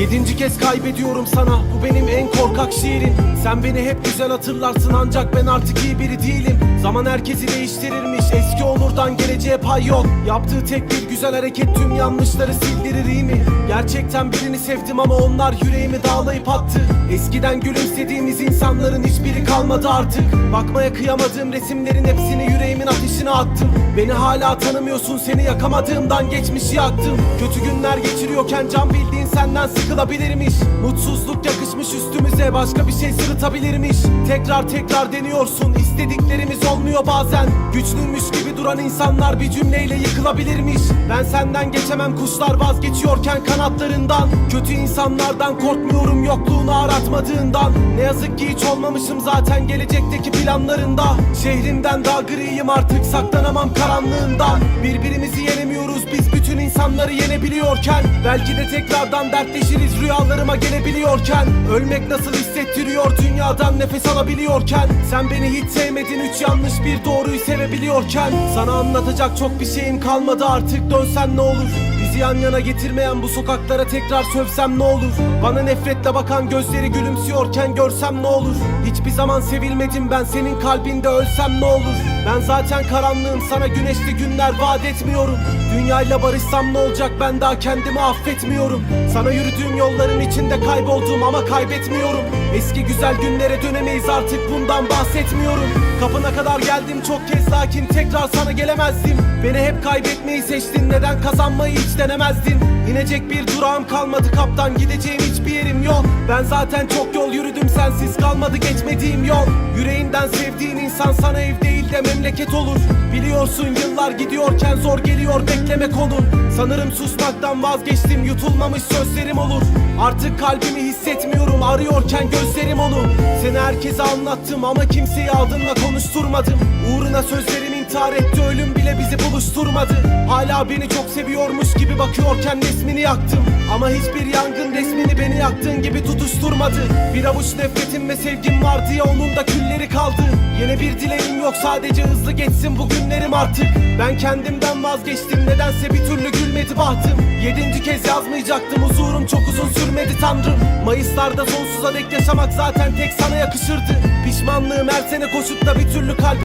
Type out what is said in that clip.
Yedinci kez kaybediyorum sana. Bu benim en korkak şiirim. Sen beni hep güzel hatırlarsın Ancak ben artık iyi biri değilim. Zaman herkesi değiştirirmiş. Olurdan geleceğe pay yok. Yaptığı tek bir güzel hareket tüm yanlışları sildirir iyi mi? Gerçekten birini sevdim ama onlar yüreğimi dağlayıp attı. Eskiden gülümsediğimiz insanların hiçbiri kalmadı artık. Bakmaya kıyamadığım resimlerin hepsini yüreğimin ateşine attım. Beni hala tanımıyorsun seni yakamadığımdan geçmişi yaktım. Kötü günler geçiriyorken can bildiğin senden sıkılabilirmiş. Mutsuzluk yakışmış üstümüze başka bir şey sırıtabilirmiş. Tekrar tekrar deniyorsun istediklerimiz olmuyor bazen. Güçlüymüş gibi duran insanlar bir cümleyle yıkılabilirmiş Ben senden geçemem kuşlar vazgeçiyorken kanatlarından. Kötü insanlardan korkmuyorum yokluğunu aratmadığından. Ne yazık ki hiç olmamışım zaten gelecekteki planlarında. Şehrimden daha griyim artık saklanamam karanlığından. Birbirimizi yenemiyoruz biz bütün insanları yenebiliyorken. Belki de tekrardan dertleşiriz rüyalarıma gelebiliyorken. Ölmek nasıl hissettiriyor dünyadan nefes alabiliyorken. Sen beni hiç sevmedin üç yanlış bir doğruyu sevebiliyorken. Sana anlatacak çok bir şeyim kalmadı. Artık dönsen ne olur? Bizi yan yana getirmeyen bu sokaklara tekrar sövsem ne olur? Bana nefretle bakan gözleri gülümsüyorken görsem ne olur? Hiçbir zaman sevilmedim ben senin kalbinde ölsem ne olur Ben zaten karanlığım sana güneşli günler vaat etmiyorum. Dünyayla barışsam ne olacak ben daha kendimi affetmiyorum. Sana yürüdüğüm yolların içinde kayboldum ama kaybetmiyorum. Eski güzel günlere dönemeyiz artık bundan bahsetmiyorum. Kapına kadar geldim çok kez lakin tekrar sana gelemezdim. Beni hep kaybetmeyi seçtin neden kazanmayı hiç denemezdin? İnecek bir durağım kalmadı kaptan gideceğim hiçbir yerim yok. Ben zaten çok yol yürüdüm sensiz kalmadı geçmediğim yol. Yüreğinden sevdiğin insan sana ev değil de memleket olur. Biliyorsun yıllar gidiyorken zor geliyor beklemek olur. Sanırım susmaktan vazgeçtim yutulmamış sözlerim olur. Artık kalbimi hissetmiyorum. Arıyorken gözlerim onu. Seni herkese anlattım ama kimseyi adınla konuşturmadım. Uğruna sözlerim intihar etti. Ölüm bile bizi buluşturmadı. Hala beni çok seviyormuş gibi bakıyorken resmini yaktım. Ama hiçbir yangın resmini beni yaktığın gibi tutuşturmadı. Bir avuç nefretim ve sevgim var diye onun da külleri kaldı. Yeni bir dileğim yok. Sadece hızlı geçsin bu günlerim artık. Ben kendimden vazgeçtim. Nedense bir türlü gülmedi bahtım. Yedinci kez yazmayacaktım. Huzurum çok uzun sürmedi tanrım Mayıslarda sonsuza dek yaşamak zaten tek sana yakışırdı. Pişmanlığım her sene koşup da bir türlü kalp